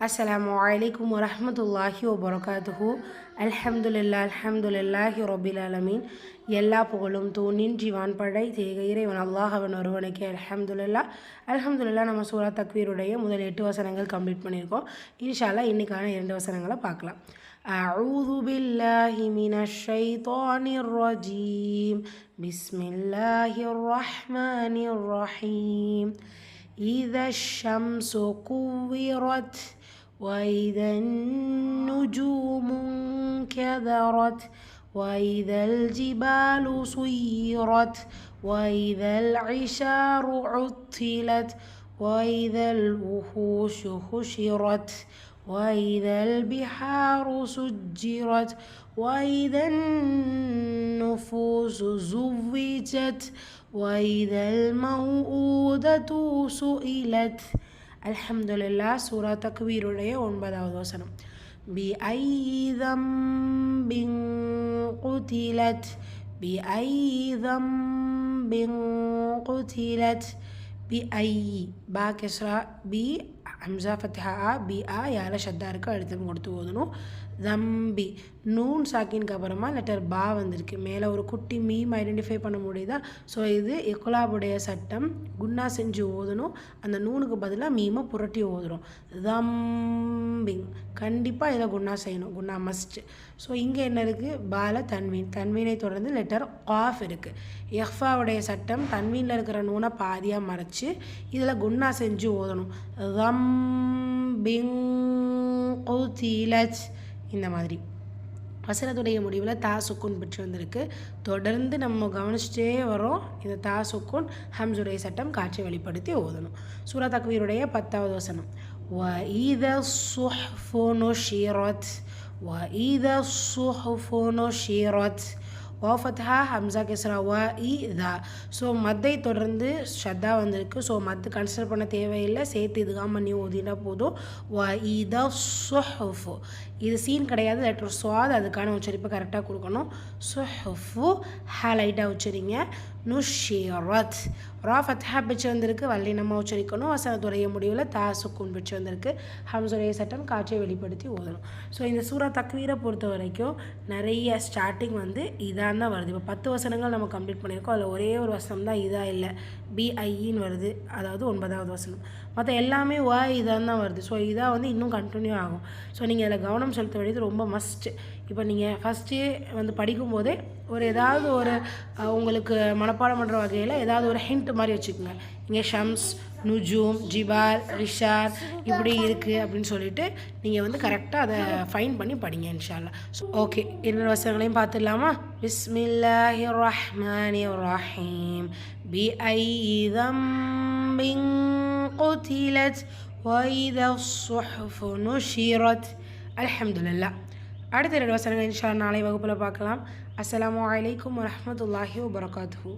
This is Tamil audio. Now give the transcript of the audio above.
அஸ்ஸலாமு அலைக்கும் வரஹ்மத்துல்லாஹி வபரகாத்துஹு அல்ஹம்துலில்லா அல்ஹம்துலில்லாஹி ரபில் ஆலமீன் எல்லா புகழும் தூணின்றி வான்படை தேக இறைவன் அல்லாஹ் அவன் ஒருவனுக்கே அல்ஹம்துலில்லா அல்ஹம்துலில்லா நம்ம சூரா தக்வீருடைய முதல் எட்டு வசனங்கள் கம்ப்ளீட் பண்ணியிருக்கோம் இன்ஷால்லா இன்னைக்கான இரண்டு வசனங்களை பார்க்கலாம் أعوذ بالله من الشيطان الرجيم بسم الله الرحمن الرحيم إذا الشمس كورت وإذا النجوم انكدرت وإذا الجبال سيرت وإذا العشار عطلت وإذا الوحوش حشرت وإذا البحار سجرت وإذا النفوس زوجت وإذا الموءودة سئلت. الحمد لله سورة تكبير உடைய ஒன்பதாவது வசனம் بأي ذنب قتلت بأي ذنب قتلت بأي با كسرة بي ஹம்சா ஃபத்ஹா ஆ பி ஆ யார ஷத்தா இருக்கோ அழுத்தம் கொடுத்து ஓதணும். தம்பி நூன் சாக்கின்க்கு அப்புறமா லெட்டர் பா வந்திருக்கு. மேலே ஒரு குட்டி மீம் ஐடென்டிஃபை பண்ண முடியுதா? ஸோ இது எக்குலாபுடைய சட்டம். குன்னா செஞ்சு ஓதணும். அந்த நூனுக்கு பதிலாக மீமை புரட்டி ஓதுறோம் தம்பிங் கண்டிப்பாக இதை குன்னா செய்யணும். குன்னா மஸ்ட் ஸோ இங்கே என்ன இருக்குது பால தன்வீன். தன்வீனை தொடர்ந்து லெட்டர் ஆஃப் இருக்குது எஃபாவுடைய சட்டம் தன்வீனில் இருக்கிற நூனை பாதியாக மறைச்சு இதில் குன்னா செஞ்சு ஓதணும். தம் பிங்குதிலஜ் இந்த மாதிரி. வசனத்துடைய முடிவில் தா சுக்குன் பெற்று வந்திருக்கு தொடர்ந்து நம்ம கவனிச்சிட்டே வரோம். இந்த தா சுக்குன் ஹம்சுடைய சட்டம் காட்சி வெளிப்படுத்தி ஓதணும். சூரா தக்வீருடைய பத்தாவது வசனம். வ இத சுஹ் ஃபோனோ ஷீரோத் வ இத சுஹ் ஃபோனோ ஷீரோத் ஃபத்ஹா ஹம்சா கெஸ்ரா வா இ தா. ஸோ மத்தை தொடர்ந்து ஷத்தா வந்திருக்கு. ஸோ மத்து கன்சிடர் பண்ண தேவையில்லை. சேர்த்து இதுகாம பண்ணி ஓதினா போதும். வா இத சுஹஃபு. இது சீன் கிடையாது. லெட்டர் சுவாத் அதுக்கான உச்சரிப்பை கரெக்டாக கொடுக்கணும். சுஹஃபு. ஹே லைட்டாக உச்சரிங்க. நுஷியரத் ரா ஃபத்ஹா பிச்சு வந்திருக்கு வல்லினமாக உச்சரிக்கணும் வசனத்துடைய முடிவில் தா சுக்குன் பிச்சு வந்திருக்கு ஹம்சுடைய சட்டம் காட்சியை வெளிப்படுத்தி ஓதணும். ஸோ இந்த சூரா தக்வீரை பொறுத்த வரைக்கும் நிறைய ஸ்டார்டிங் வந்து இதான் தான் வருது. இப்போ பத்து வசனங்கள் நம்ம கம்ப்ளீட் பண்ணியிருக்கோம். அதில் ஒரே ஒரு வசனம் தான் இதாக இல்லை. பிஐஇன்னு வருது. அதாவது ஒன்பதாவது வசனம். மற்ற எல்லாமே வா இதாக தான் வருது. ஸோ இதாக வந்து இன்னும் கண்டினியூ ஆகும். ஸோ நீங்கள் அதில் கவனம் செலுத்த வேண்டியது ரொம்ப மஸ்ட்டு இப்போ நீங்கள் ஃபஸ்ட்டு வந்து படிக்கும்போதே ஒரு ஏதாவது ஒரு உங்களுக்கு மனப்பாடம் பண்ணுற வகையில் ஏதாவது ஒரு ஹிண்ட் மாதிரி வச்சுக்கோங்க இங்கே ஷம்ஸ் நுஜூம் ஜிபால் ரிஷார் இப்படி இருக்குது அப்படின்னு சொல்லிட்டு நீங்கள் வந்து கரெக்டாக அதை ஃபைன் பண்ணி படிங்க இன்ஷால்லா ஸோ ஓகே இரண்டு வசனங்களையும் பார்த்துடலாமா பிஸ்மில்லாஹி ரஹ்மானி ரஹீம் பி ஐ ذنب قتلت وإذا الصحف نشرت الحمد لله அடுத்த ரெண்டு வசனங்கள் இன்ஷா நாளை வகுப்பில் பார்க்கலாம் அஸ்லாம் வலைக்கம் வரமத்துல்லாஹி வபரகாத்து